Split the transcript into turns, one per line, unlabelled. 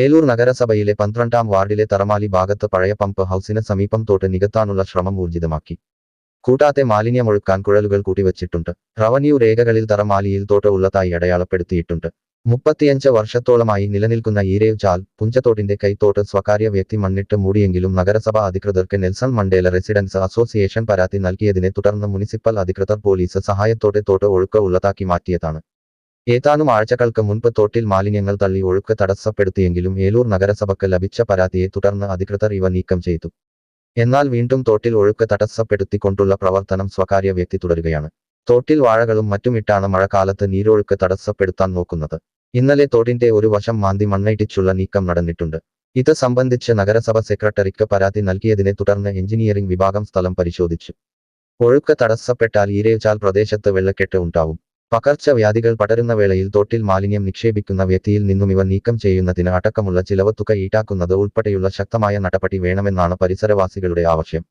ഏലൂർ നഗരസഭയിലെ പന്ത്രണ്ടാം വാർഡിലെ തറമാലി ഭാഗത്ത് പഴയ പമ്പ് ഹൗസിന് സമീപം തോട്ട് നികത്താനുള്ള ശ്രമം ഊർജിതമാക്കി. കൂട്ടാത്തെ മാലിന്യമൊഴുക്കാൻ കുഴലുകൾ കൂട്ടിവച്ചിട്ടുണ്ട്. റവന്യൂ രേഖകളിൽ തറമാലിയിൽ തോട്ട് ഉള്ളതായി അടയാളപ്പെടുത്തിയിട്ടുണ്ട്. മുപ്പത്തിയഞ്ച് വർഷത്തോളമായി നിലനിൽക്കുന്ന ഈരേവ് ചാൽ പുഞ്ചത്തോട്ടിന്റെ കൈത്തോട്ട് സ്വകാര്യ വ്യക്തി മണ്ണിട്ട് മൂടിയെങ്കിലും നഗരസഭാ അധികൃതർക്ക് നെൽസൺ മണ്ടേല റെസിഡൻസ് അസോസിയേഷൻ പരാതി നൽകിയതിനെ തുടർന്ന് മുനിസിപ്പൽ അധികൃതർ പോലീസ് സഹായത്തോടെ തോട്ട് ഒഴുക്ക് ഉള്ളതാക്കി മാറ്റിയതാണ്. ഏതാനും ആഴ്ചകൾക്ക് മുൻപ് തോട്ടിൽ മാലിന്യങ്ങൾ തള്ളി ഒഴുക്ക് തടസ്സപ്പെടുത്തിയെങ്കിലും ഏലൂർ നഗരസഭയ്ക്ക് ലഭിച്ച പരാതിയെ തുടർന്ന് അധികൃതർ ഇവ നീക്കം ചെയ്തു. എന്നാൽ വീണ്ടും തോട്ടിൽ ഒഴുക്ക് തടസ്സപ്പെടുത്തിക്കൊണ്ടുള്ള പ്രവർത്തനം സ്വകാര്യ വ്യക്തി തുടരുകയാണ്. തോട്ടിൽ വാഴകളും മറ്റുമിട്ടാണ് മഴക്കാലത്ത് നീരൊഴുക്ക് തടസ്സപ്പെടുത്താൻ നോക്കുന്നത്. ഇന്നലെ തോടിന്റെ ഒരു വശം മാന്തി മണ്ണയിട്ടിച്ചുള്ള നീക്കം നടന്നിട്ടുണ്ട്. ഇത് സംബന്ധിച്ച് നഗരസഭ സെക്രട്ടറിക്ക് പരാതി നൽകിയതിനെ തുടർന്ന് എഞ്ചിനീയറിംഗ് വിഭാഗം സ്ഥലം പരിശോധിച്ചു. ഒഴുക്ക് തടസ്സപ്പെട്ടാൽ ഈരേച്ചാൽ പ്രദേശത്ത് വെള്ളക്കെട്ട് ഉണ്ടാവും. പകർച്ചവ്യാധികൾ പടരുന്ന വേളയിൽ തോട്ടിൽ മാലിന്യം നിക്ഷേപിക്കുന്ന വ്യക്തിയിൽ നിന്നും ഇവ നീക്കം ചെയ്യുന്നതിന് അടക്കമുള്ള ചിലവ് തുക ഈടാക്കുന്നത് ഉൾപ്പെടെയുള്ള ശക്തമായ നടപടി വേണമെന്നാണ് പരിസരവാസികളുടെ ആവശ്യം.